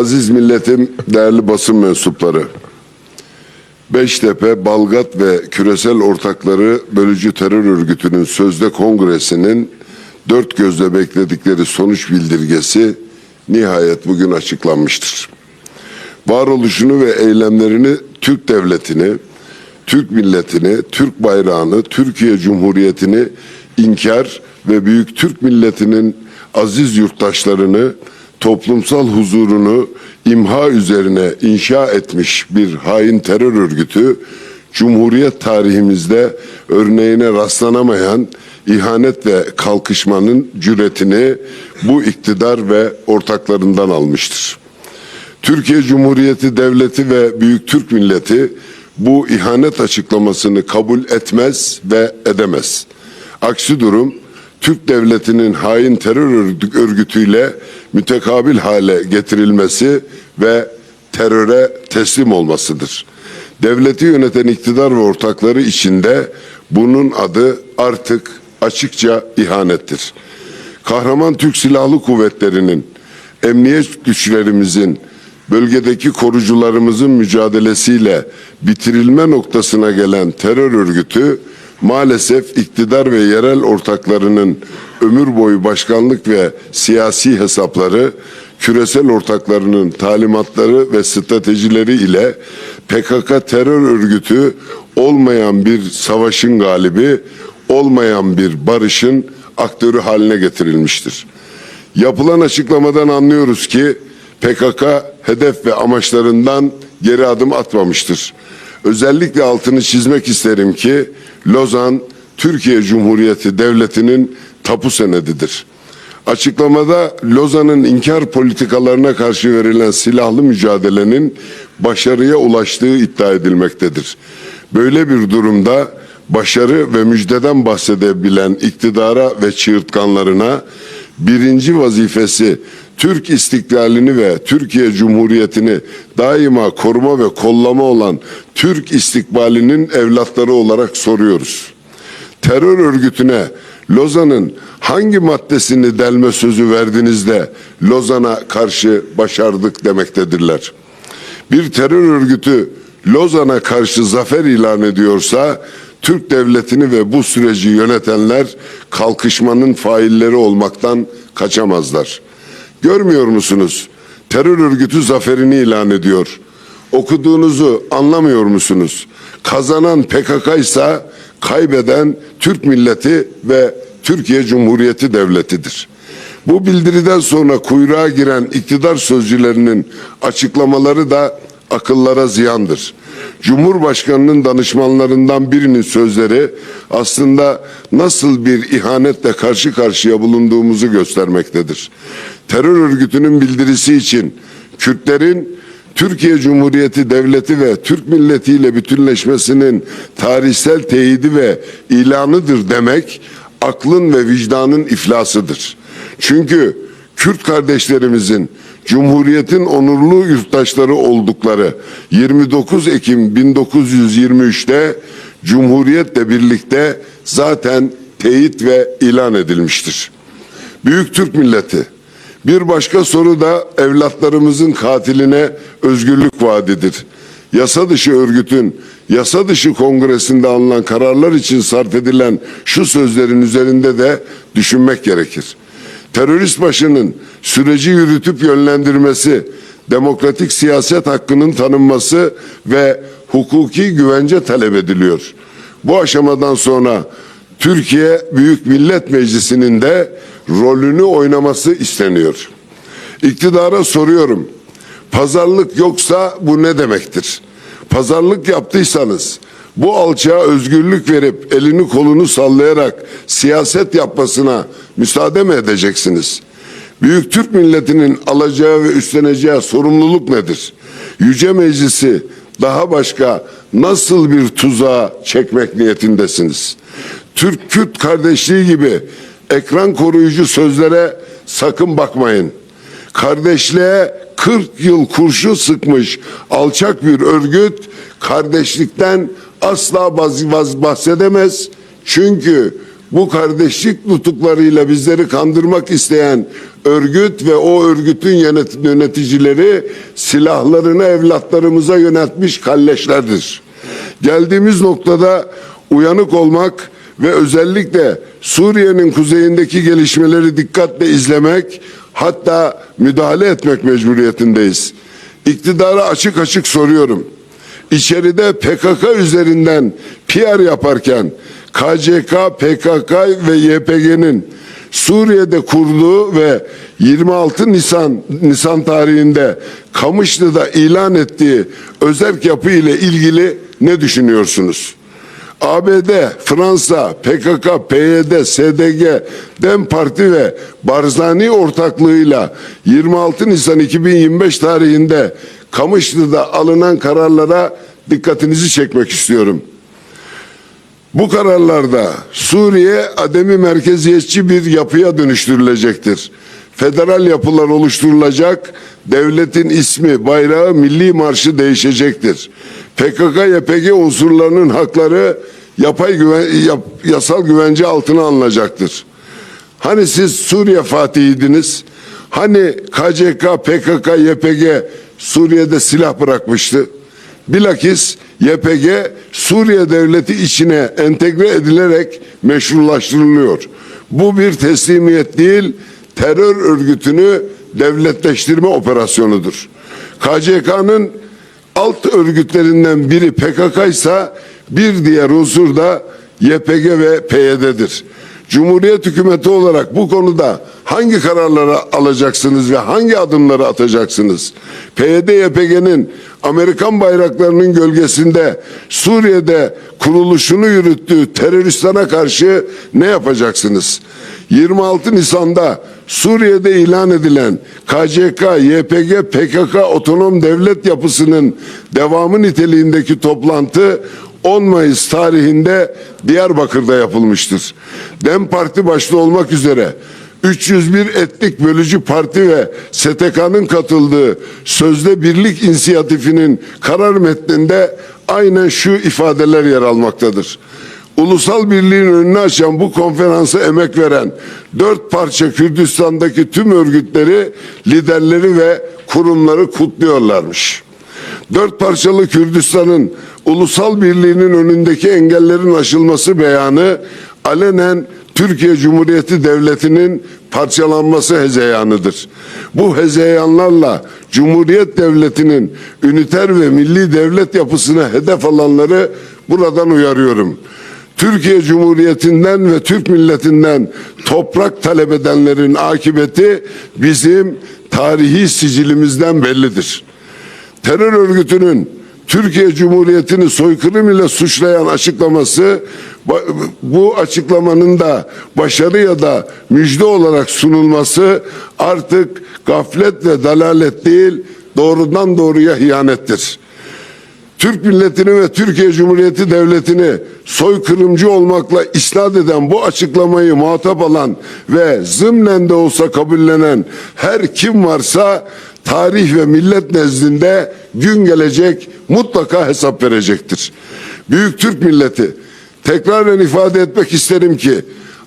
Aziz milletim, değerli basın mensupları. Beştepe, Balgat ve küresel ortakları bölücü terör örgütünün sözde kongresinin dört gözle bekledikleri sonuç bildirgesi nihayet bugün açıklanmıştır. Varoluşunu ve eylemlerini Türk devletini, Türk milletini, Türk bayrağını, Türkiye Cumhuriyeti'ni inkar ve büyük Türk milletinin aziz yurttaşlarını toplumsal huzurunu imha üzerine inşa etmiş bir hain terör örgütü Cumhuriyet tarihimizde örneğine rastlanamayan ihanet ve kalkışmanın cüretini bu iktidar ve ortaklarından almıştır. Türkiye Cumhuriyeti Devleti ve Büyük Türk Milleti bu ihanet açıklamasını kabul etmez ve edemez. Aksi durum Türk Devleti'nin hain terör örgütüyle mütekabil hale getirilmesi ve teröre teslim olmasıdır. Devleti yöneten iktidar ve ortakları içinde bunun adı artık açıkça ihanettir. Kahraman Türk Silahlı Kuvvetleri'nin, emniyet güçlerimizin, bölgedeki korucularımızın mücadelesiyle bitirilme noktasına gelen terör örgütü maalesef iktidar ve yerel ortaklarının ömür boyu başkanlık ve siyasi hesapları, küresel ortaklarının talimatları ve stratejileri ile PKK terör örgütü olmayan bir savaşın galibi, olmayan bir barışın aktörü haline getirilmiştir. Yapılan açıklamadan anlıyoruz ki PKK hedef ve amaçlarından geri adım atmamıştır. Özellikle altını çizmek isterim ki Lozan Türkiye Cumhuriyeti Devleti'nin tapu senedidir. Açıklamada Lozan'ın inkar politikalarına karşı verilen silahlı mücadelenin başarıya ulaştığı iddia edilmektedir. Böyle bir durumda başarı ve müjdeden bahsedebilen iktidara ve çığırtkanlarına birinci vazifesi Türk istiklalini ve Türkiye Cumhuriyeti'ni daima koruma ve kollama olan Türk istikbalinin evlatları olarak soruyoruz. Terör örgütüne Lozan'ın hangi maddesini delme sözü verdiniz de Lozan'a karşı başardık demektedirler. Bir terör örgütü Lozan'a karşı zafer ilan ediyorsa Türk devletini ve bu süreci yönetenler kalkışmanın failleri olmaktan kaçamazlar. Görmüyor musunuz? Terör örgütü zaferini ilan ediyor. Okuduğunuzu anlamıyor musunuz? Kazanan PKK ise kaybeden Türk milleti ve Türkiye Cumhuriyeti Devleti'dir. Bu bildiriden sonra kuyruğa giren iktidar sözcülerinin açıklamaları da akıllara ziyandır. Cumhurbaşkanının danışmanlarından birinin sözleri aslında nasıl bir ihanetle karşı karşıya bulunduğumuzu göstermektedir. Terör örgütünün bildirisi için Kürtlerin Türkiye Cumhuriyeti Devleti ve Türk milletiyle bütünleşmesinin tarihsel teyidi ve ilanıdır demek aklın ve vicdanın iflasıdır. Çünkü Kürt kardeşlerimizin Cumhuriyetin onurlu yurttaşları oldukları 29 Ekim 1923'te Cumhuriyetle birlikte zaten teyit ve ilan edilmiştir. Büyük Türk milleti bir başka soru da evlatlarımızın katiline özgürlük vaadidir. Yasa dışı örgütün yasa dışı kongresinde alınan kararlar için sarf edilen şu sözlerin üzerinde de düşünmek gerekir. Terörist başının süreci yürütüp yönlendirmesi, demokratik siyaset hakkının tanınması ve hukuki güvence talep ediliyor. Bu aşamadan sonra Türkiye Büyük Millet Meclisi'nin de rolünü oynaması isteniyor. İktidara soruyorum. Pazarlık yoksa bu ne demektir? Pazarlık yaptıysanız bu alçağa özgürlük verip elini kolunu sallayarak siyaset yapmasına müsaade mi edeceksiniz? Büyük Türk milletinin alacağı ve üstleneceği sorumluluk nedir? Yüce Meclisi daha başka nasıl bir tuzağa çekmek niyetindesiniz? Türk-Kürt kardeşliği gibi ekran koruyucu sözlere sakın bakmayın. Kardeşliğe 40 yıl kurşun sıkmış alçak bir örgüt kardeşlikten asla bahsedemez. Çünkü bu kardeşlik nutuklarıyla bizleri kandırmak isteyen örgüt ve o örgütün yönet- yöneticileri silahlarını evlatlarımıza yöneltmiş kalleşlerdir. Geldiğimiz noktada uyanık olmak ve özellikle Suriye'nin kuzeyindeki gelişmeleri dikkatle izlemek hatta müdahale etmek mecburiyetindeyiz. İktidara açık açık soruyorum. İçeride PKK üzerinden PR yaparken KCK, PKK ve YPG'nin Suriye'de kurduğu ve 26 Nisan Nisan tarihinde Kamışlı'da ilan ettiği özerk yapı ile ilgili ne düşünüyorsunuz? ABD, Fransa, PKK, PYD, SDG, DEM Parti ve Barzani ortaklığıyla 26 Nisan 2025 tarihinde Kamışlı'da alınan kararlara dikkatinizi çekmek istiyorum. Bu kararlarda Suriye ademi merkeziyetçi bir yapıya dönüştürülecektir. Federal yapılar oluşturulacak, devletin ismi, bayrağı, milli marşı değişecektir. PKK-YPG unsurlarının hakları yapay güven, yap- yasal güvence altına alınacaktır. Hani siz Suriye fatihiydiniz? Hani KCK, PKK, YPG Suriye'de silah bırakmıştı? Bilakis YPG Suriye devleti içine entegre edilerek meşrulaştırılıyor. Bu bir teslimiyet değil, terör örgütünü devletleştirme operasyonudur. KCK'nın alt örgütlerinden biri PKK ise bir diğer unsur da YPG ve PYD'dir. Cumhuriyet hükümeti olarak bu konuda hangi kararları alacaksınız ve hangi adımları atacaksınız? PYD YPG'nin Amerikan bayraklarının gölgesinde Suriye'de kuruluşunu yürüttüğü teröristlere karşı ne yapacaksınız? 26 Nisan'da Suriye'de ilan edilen KCK, YPG, PKK otonom devlet yapısının devamı niteliğindeki toplantı 10 Mayıs tarihinde Diyarbakır'da yapılmıştır. DEM Parti başta olmak üzere 301 etnik bölücü parti ve STK'nın katıldığı sözde birlik inisiyatifinin karar metninde aynen şu ifadeler yer almaktadır. Ulusal birliğin önünü açan bu konferansa emek veren dört parça Kürdistan'daki tüm örgütleri, liderleri ve kurumları kutluyorlarmış. Dört parçalı Kürdistan'ın ulusal birliğinin önündeki engellerin aşılması beyanı alenen Türkiye Cumhuriyeti Devleti'nin parçalanması hezeyanıdır. Bu hezeyanlarla Cumhuriyet Devleti'nin üniter ve milli devlet yapısına hedef alanları buradan uyarıyorum. Türkiye Cumhuriyeti'nden ve Türk milletinden toprak talep edenlerin akıbeti bizim tarihi sicilimizden bellidir. Terör örgütünün Türkiye Cumhuriyeti'ni soykırım ile suçlayan açıklaması bu açıklamanın da başarı ya da müjde olarak sunulması artık gaflet ve dalalet değil doğrudan doğruya hiyanettir. Türk milletini ve Türkiye Cumhuriyeti Devleti'ni soykırımcı olmakla isnat eden bu açıklamayı muhatap alan ve zımnen de olsa kabullenen her kim varsa tarih ve millet nezdinde gün gelecek mutlaka hesap verecektir. Büyük Türk milleti tekraren ifade etmek isterim ki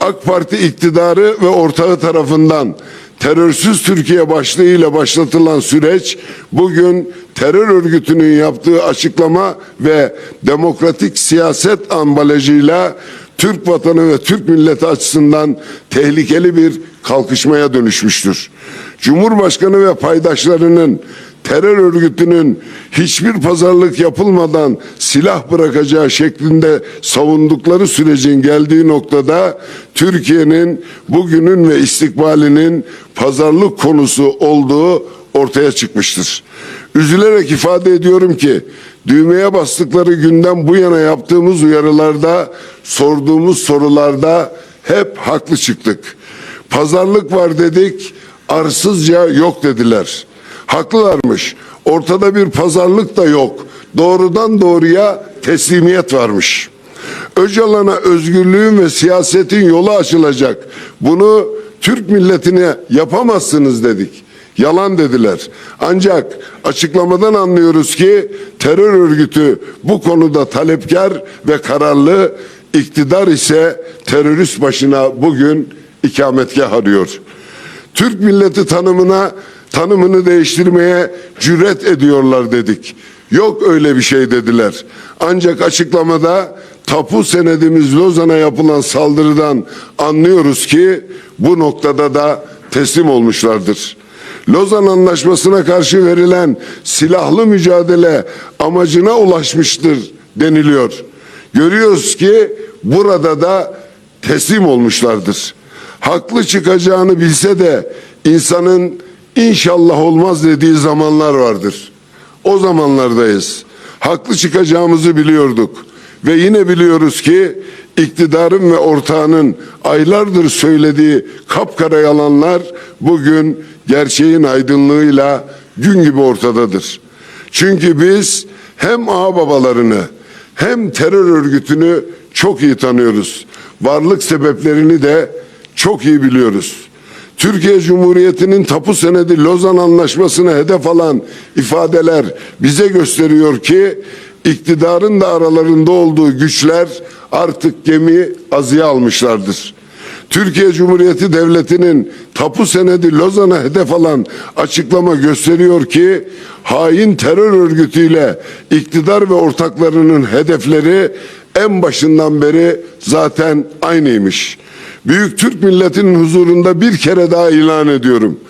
AK Parti iktidarı ve ortağı tarafından terörsüz Türkiye başlığıyla başlatılan süreç bugün terör örgütünün yaptığı açıklama ve demokratik siyaset ambalajıyla Türk vatanı ve Türk milleti açısından tehlikeli bir kalkışmaya dönüşmüştür. Cumhurbaşkanı ve paydaşlarının terör örgütünün hiçbir pazarlık yapılmadan silah bırakacağı şeklinde savundukları sürecin geldiği noktada Türkiye'nin bugünün ve istikbalinin pazarlık konusu olduğu ortaya çıkmıştır. Üzülerek ifade ediyorum ki düğmeye bastıkları günden bu yana yaptığımız uyarılarda, sorduğumuz sorularda hep haklı çıktık. Pazarlık var dedik, arsızca yok dediler. Haklılarmış. Ortada bir pazarlık da yok. Doğrudan doğruya teslimiyet varmış. Öcalan'a özgürlüğün ve siyasetin yolu açılacak. Bunu Türk milletine yapamazsınız dedik. Yalan dediler. Ancak açıklamadan anlıyoruz ki terör örgütü bu konuda talepkar ve kararlı iktidar ise terörist başına bugün ikametgah arıyor. Türk milleti tanımına tanımını değiştirmeye cüret ediyorlar dedik. Yok öyle bir şey dediler. Ancak açıklamada tapu senedimiz Lozan'a yapılan saldırıdan anlıyoruz ki bu noktada da teslim olmuşlardır. Lozan Anlaşması'na karşı verilen silahlı mücadele amacına ulaşmıştır deniliyor. Görüyoruz ki burada da teslim olmuşlardır. Haklı çıkacağını bilse de insanın inşallah olmaz dediği zamanlar vardır. O zamanlardayız. Haklı çıkacağımızı biliyorduk. Ve yine biliyoruz ki iktidarın ve ortağının aylardır söylediği kapkara yalanlar bugün gerçeğin aydınlığıyla gün gibi ortadadır. Çünkü biz hem ağababalarını hem terör örgütünü çok iyi tanıyoruz. Varlık sebeplerini de çok iyi biliyoruz. Türkiye Cumhuriyeti'nin tapu senedi Lozan Anlaşması'na hedef alan ifadeler bize gösteriyor ki iktidarın da aralarında olduğu güçler artık gemi azıya almışlardır. Türkiye Cumhuriyeti Devleti'nin tapu senedi Lozan'a hedef alan açıklama gösteriyor ki hain terör örgütüyle iktidar ve ortaklarının hedefleri en başından beri zaten aynıymış. Büyük Türk milletinin huzurunda bir kere daha ilan ediyorum.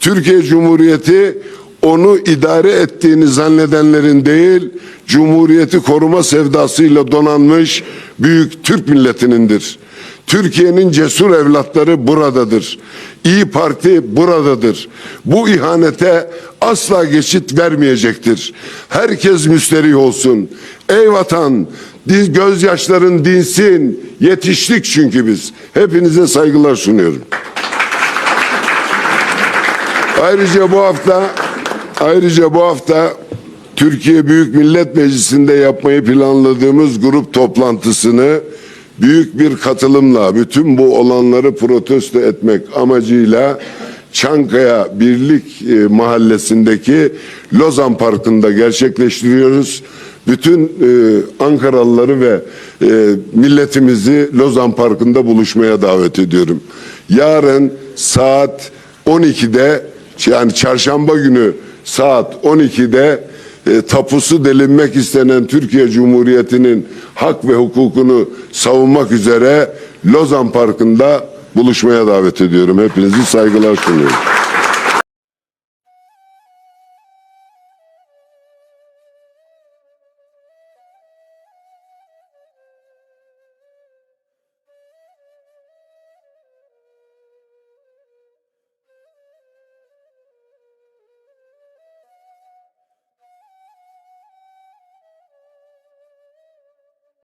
Türkiye Cumhuriyeti onu idare ettiğini zannedenlerin değil, Cumhuriyeti koruma sevdasıyla donanmış büyük Türk milletinindir. Türkiye'nin cesur evlatları buradadır. İyi Parti buradadır. Bu ihanete asla geçit vermeyecektir. Herkes müsterih olsun. Ey vatan, gözyaşların dinsin. Yetiştik çünkü biz. Hepinize saygılar sunuyorum. Ayrıca bu hafta ayrıca bu hafta Türkiye Büyük Millet Meclisi'nde yapmayı planladığımız grup toplantısını büyük bir katılımla bütün bu olanları protesto etmek amacıyla Çankaya Birlik e, Mahallesi'ndeki Lozan Parkı'nda gerçekleştiriyoruz. Bütün e, Ankaralıları ve e, milletimizi Lozan Parkı'nda buluşmaya davet ediyorum. Yarın saat 12'de yani çarşamba günü saat 12'de e, tapusu delinmek istenen Türkiye Cumhuriyeti'nin hak ve hukukunu savunmak üzere Lozan Parkı'nda buluşmaya davet ediyorum. Hepinizi saygılar sunuyorum.